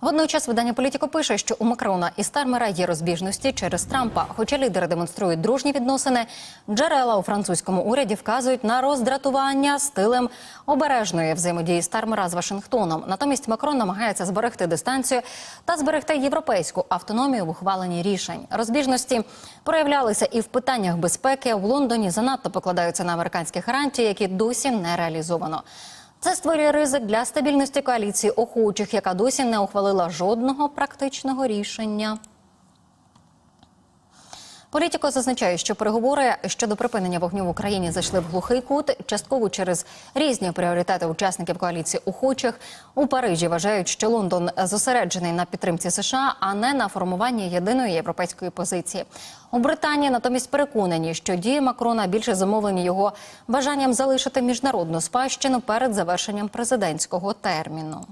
Водночас видання Політіко пише, що у Макрона і Стармера є розбіжності через Трампа. Хоча лідери демонструють дружні відносини, джерела у французькому уряді вказують на роздратування стилем обережної взаємодії Стармера з Вашингтоном. Натомість Макрон намагається зберегти дистанцію та зберегти європейську автономію в ухваленні рішень. Розбіжності проявлялися і в питаннях безпеки. В Лондоні занадто покладаються на американські гарантії, які досі не реалізовано. Це створює ризик для стабільності коаліції охочих, яка досі не ухвалила жодного практичного рішення. Політико зазначає, що переговори щодо припинення вогню в Україні зайшли в глухий кут, частково через різні пріоритети учасників коаліції охочих. У Парижі вважають, що Лондон зосереджений на підтримці США, а не на формуванні єдиної європейської позиції. У Британії натомість переконані, що дії Макрона більше замовлені його бажанням залишити міжнародну спадщину перед завершенням президентського терміну.